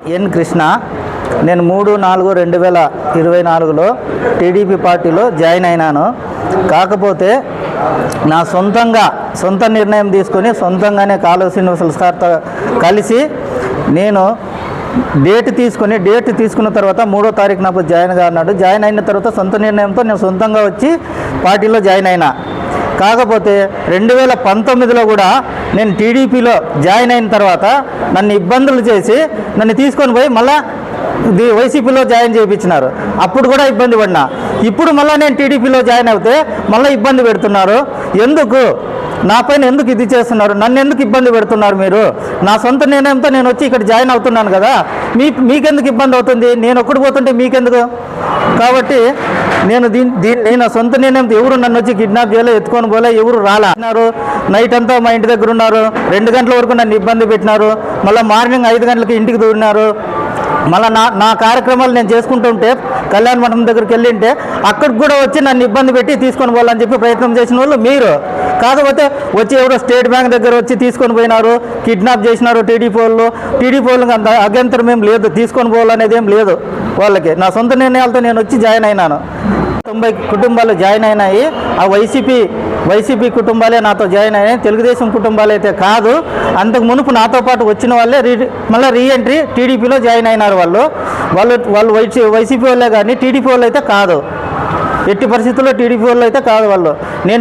ఎన్ కృష్ణ. నేను మూడు నాలుగు రెండు వేల ఇరవై నాలుగులో టీడీపీ పార్టీలో జాయిన్ అయినాను. కాకపోతే నా సొంతంగా సొంత నిర్ణయం తీసుకొని సొంతంగానే కాలువ శ్రీనివాసులు సార్తో కలిసి నేను డేట్ తీసుకొని డేట్ తీసుకున్న తర్వాత మూడో తారీఖు నాకు జాయిన్గా అన్నాడు జాయిన్ అయిన తర్వాత సొంత నిర్ణయంతో నేను సొంతంగా వచ్చి పార్టీలో జాయిన్ అయినా. కాకపోతే రెండు వేల పంతొమ్మిదిలో కూడా నేను టీడీపీలో జాయిన్ అయిన తర్వాత నన్ను ఇబ్బందులు చేసి నన్ను తీసుకొని పోయి మళ్ళీ వైసీపీలో జాయిన్ చేయించినారు. అప్పుడు కూడా ఇబ్బంది పడినా. ఇప్పుడు మళ్ళీ నేను టీడీపీలో జాయిన్ అవుతే మళ్ళీ ఇబ్బంది పెడుతున్నారు. ఎందుకు? నా పైన ఎందుకు ఇది చేస్తున్నారు? నన్ను ఎందుకు ఇబ్బంది పెడుతున్నారు మీరు? నా సొంత నిర్ణయంతో నేను వచ్చి ఇక్కడ జాయిన్ అవుతున్నాను కదా. మీ మీకెందుకు ఇబ్బంది అవుతుంది? నేను ఒక్కడు పోతుంటే మీకెందుకు? కాబట్టి నేను దీని దీన్ని నేను సొంత నిర్ణయంతో ఎవరు నన్ను వచ్చి కిడ్నాప్ చేయలే ఎత్తుకొని పోలే ఎవరు రాలన్నారు నైట్ అంతా మా ఇంటి దగ్గర ఉన్నారు. రెండు గంటల వరకు నన్ను ఇబ్బంది పెట్టినారు. మళ్ళీ మార్నింగ్ ఐదు గంటలకి ఇంటికి దూరినారు. మళ్ళీ నా నా కార్యక్రమాలు నేను చేసుకుంటుంటే కళ్యాణ మండపం దగ్గరికి వెళ్ళింటే అక్కడికి కూడా వచ్చి నన్ను ఇబ్బంది పెట్టి తీసుకొని పోవాలని చెప్పి ప్రయత్నం చేసిన వాళ్ళు మీరు. కాకపోతే వచ్చి ఎవరో స్టేట్ బ్యాంక్ దగ్గర వచ్చి తీసుకొని పోయినారు కిడ్నాప్ చేసినారు టీడీపీ వాళ్ళు టీడీపీ వాళ్ళకి అంత అభ్యంతరం ఏం లేదు తీసుకొని పోవాలనేది ఏం లేదు వాళ్ళకి. నా సొంత నిర్ణయాలతో నేను వచ్చి జాయిన్ అయినాను. తొంభై కుటుంబాలు జాయిన్ అయినాయి. ఆ వైసీపీ వైసీపీ కుటుంబాలే నాతో జాయిన్ అయినాయి. తెలుగుదేశం కుటుంబాలు అయితే కాదు. అంతకు మునుపు నాతో పాటు వచ్చిన వాళ్ళే రీ మళ్ళీ రీఎంట్రీ టీడీపీలో జాయిన్ అయినారు వాళ్ళు. వాళ్ళు వాళ్ళు వైసీ వైసీపీ వాళ్ళే కానీ టీడీపీ వాళ్ళు అయితే కాదు. ఎట్టి పరిస్థితుల్లో టీడీపీ వాళ్ళు అయితే కాదు వాళ్ళు. నేను